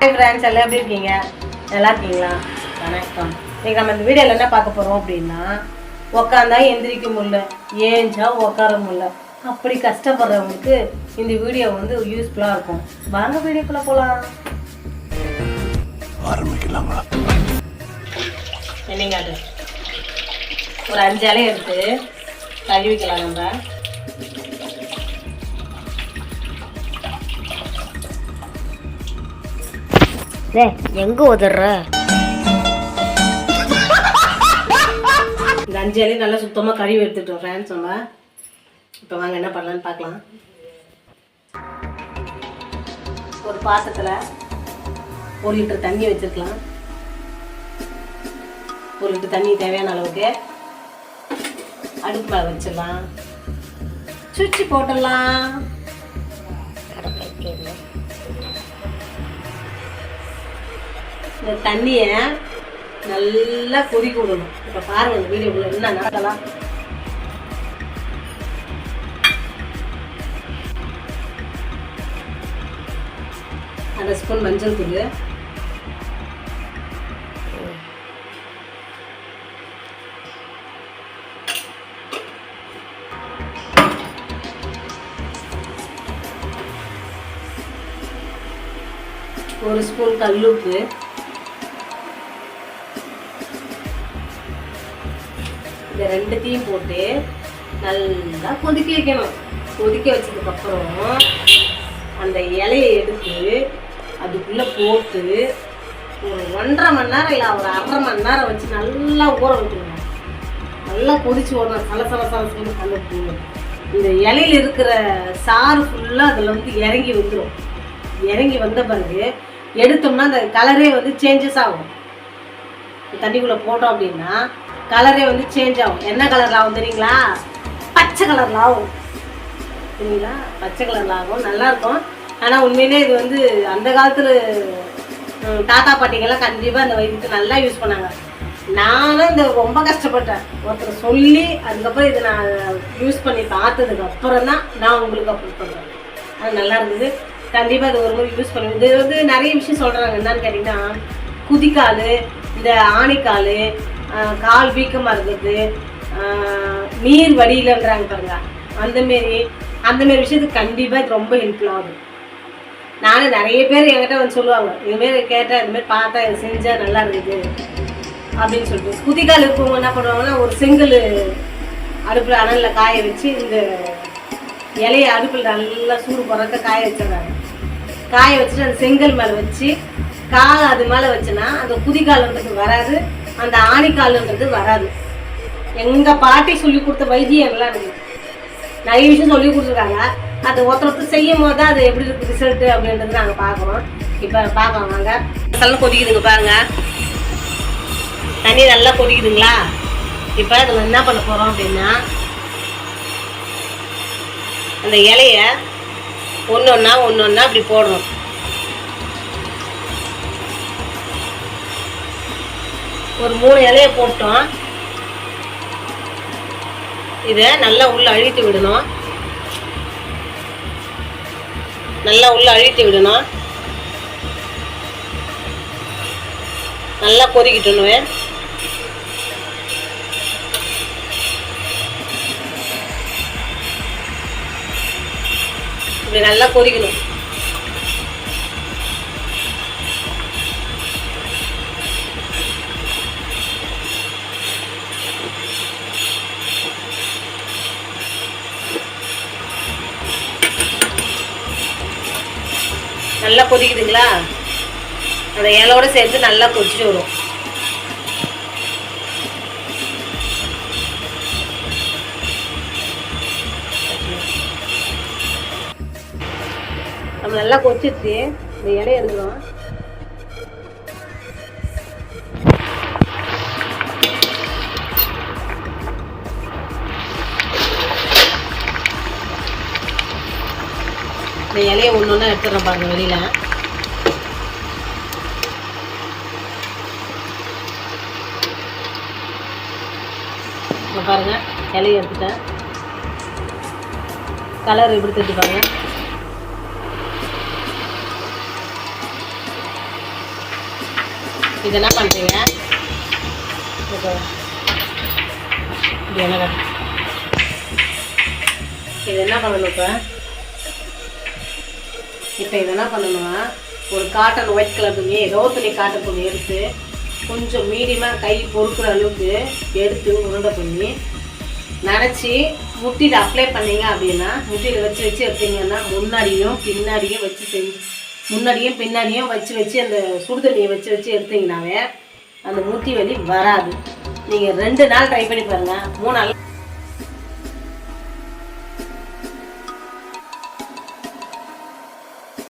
Hi friends எல்லாம் எப்படி இருக்கீங்க? நல்லா இருக்கீங்களா? வணக்கம். இன்னைக்கு நம்ம இந்த வீடியோவில் என்ன பார்க்க போகிறோம் அப்படின்னா உக்காந்தா எந்திரிக்க முடியல. ஏஞ்சா உட்கார முடியல. அப்படி கஷ்டப்படுறவங்களுக்கு இந்த வீடியோ வந்து யூஸ்ஃபுல்லாக இருக்கும். வாங்க வீடியோக்குள்ளே போகலாம் ஆரம்பிக்கலாங்களா? என்னங்க அது? ஒரு அஞ்சு இலை எடுத்து கழுவிக்கலாம் நம்ம. எங்க உதற இந்த அஞ்சு இலையும் நல்லா சுத்தமாக கழுவி எடுத்துட்டோம் ஃப்ரெண்ட்ஸ் நம்ம இப்போ வாங்க என்ன பண்ணலான்னு பார்க்கலாம். ஒரு பாத்திரத்தில் ஒரு லிட்டர் தண்ணி வச்சுருக்கலாம். ஒரு லிட்டர் தண்ணி தேவையான அளவுக்கு அடுப்பு வச்சிடலாம். சுவிட்சு போட்டுடலாம். இந்த தண்ணியை நல்லா கொதிக்க விடணும் இப்போ பாருங்க இந்த வீடியோக்குள்ள என்ன நடக்கலாம். அரை ஸ்பூன் மஞ்சள் தூள். ஒரு ஸ்பூன் கல்லுப்பு. ரெண்டுத்தையும் போட்டு நல்லா கொதிக்க வைக்கணும். கொதிக்க வச்சதுக்கப்புறம் அந்த இலையை எடுத்து அதுக்குள்ளே போட்டு ஒரு ஒன்றரை மணி நேரம் இல்லை ஒரு அரை மணி நேரம் வச்சு நல்லா ஊற வைக்கணும் நல்லா கொதிச்சு ஓடணும். சல சல சல சொல்லி இந்த இலையில இருக்கிற சாறு ஃபுல்லாக அதில் வந்து இறங்கி வந்துடும் இறங்கி வந்த பிறகு எடுத்தோம்னா அந்த கலரே வந்து சேஞ்சஸ் ஆகும். தண்ணிக்குள்ளே போட்டோம் அப்படின்னா கலரே வந்து சேஞ்ச் ஆகும். என்ன கலரில் ஆகும் தெரியுங்களா? பச்சை கலரில் ஆகும். சரிங்களா பச்சை கலரில் ஆகும். நல்லாயிருக்கும் ஆனால் உண்மையிலே இது வந்து அந்த காலத்தில் தாத்தா பாட்டிங்கெல்லாம் கண்டிப்பாக அந்த வைத்தியத்தை நல்லா யூஸ் பண்ணாங்க. நானும் இந்த ரொம்ப கஷ்டப்பட்டேன். ஒருத்தர் சொல்லி அதுக்கப்புறம் இதை நான் யூஸ் பண்ணி பார்த்ததுக்கு அப்புறம் தான் நான் உங்களுக்கு அப்ரூவ் பண்ணுறேன் அது நல்லா இருந்தது. கண்டிப்பாக இது ஒரு முறை யூஸ் பண்ணி இது வந்து நிறைய விஷயம் சொல்கிறாங்க என்னன்னு கேட்டிங்கன்னா குதிக்கால் இந்த ஆணிக்கால் கால் வீக்கமாக இருக்குது நீர் வடியிலன்றாங்க பாருங்க. அந்தமாரி அந்தமாரி விஷயத்துக்கு கண்டிப்பாக இது ரொம்ப ஹெல்ப்ஃபுல் ஆகும். நானும் நிறைய பேர் என்கிட்ட வந்து சொல்லுவாங்க இதுமாரி கேட்டால் இதுமாரி பார்த்தா இது செஞ்சால் நல்லா இருக்குது அப்படின்னு சொல்லிட்டு. குதிக்கால் இருக்கவங்க என்ன பண்ணுவாங்கன்னா ஒரு செங்கல் அடுப்பில் அனலில் காய வச்சு இந்த இலைய அடுப்பில் நல்லா சூடு போடுறத காய வச்சிடறாங்க. காய வச்சுட்டு அந்த செங்கல் மேலே வச்சு காலை அது மேலே வச்சுனா அந்த குதிக்கால்ன்றது வராது. அந்த ஆணிக்கால்ன்றது வராது. எங்கள் பாட்டி சொல்லி கொடுத்த வைத்தியம் எல்லாம் இருக்குது நிறைய விஷயம் சொல்லி கொடுத்துருக்காங்க. அது ஒருத்தர் ஒருத்தர் செய்யும் போது அது எப்படி இருக்கு ரிசல்ட்டு அப்படின்றது நாங்கள் பார்க்குறோம். இப்போ பார்க்கலாம் வாங்க. நல்லா கொதிக்குதுங்க பாருங்க. தண்ணி நல்லா கொதிக்குதுங்களா? இப்போ அதில் என்ன பண்ண போகிறோம் அப்படின்னா அந்த இலைய ஒன்று ஒன்றா ஒன்று ஒன்றா அப்படி போடுறோம் ஒரு மூணு இலையை போட்டோம். இதை நல்லா உள்ள அழுத்தி விடணும். நல்லா உள்ள அழுத்தி விடணும். நல்லா கொதிக்கிட்டணும் இப்படி நல்லா கொதிக்கணும். நல்லா கொதிக்குதுங்களா? அந்த இலையோட சேர்த்து நல்லா கொதிச்சு வரும் நம்ம நல்லா கொச்சிருச்சு இந்த இலையை எடுக்கிறோம் அந்த இலையை ஒன்று ஒன்றா எடுத்துடுறோம் பாருங்க வெளியில். இப்போ பாருங்க இலையை எடுத்துட்டேன். கலர் எப்படி தெரிஞ்சு பாருங்க. இது என்ன பண்ணுறீங்க இப்போ என்ன இது என்ன பண்ணணும் இப்போ? இப்போ இது என்ன பண்ணணும்னா ஒரு காட்டன் ஒயிட் கலர் துணி ஏதோ துணி காட்டன் துணி எடுத்து கொஞ்சம் மீடியமாக கை பொறுக்கிற அளவுக்கு எடுத்து உருண்டை பண்ணி நனைச்சி முட்டியில் அப்ளை பண்ணீங்க அப்படின்னா முட்டியில் வச்சு வச்சு எடுத்தீங்கன்னா முன்னாடியும் பின்னாடியும் வச்சு செஞ்சு முன்னாடியும் பின்னாடியும் வச்சு வச்சு அந்த சுடுதண்ணியை வச்சு வச்சு எடுத்தீங்கன்னாவே அந்த முட்டி வலி வராது. நீங்கள் ரெண்டு நாள் ட்ரை பண்ணி பாருங்கள் மூணு நாள்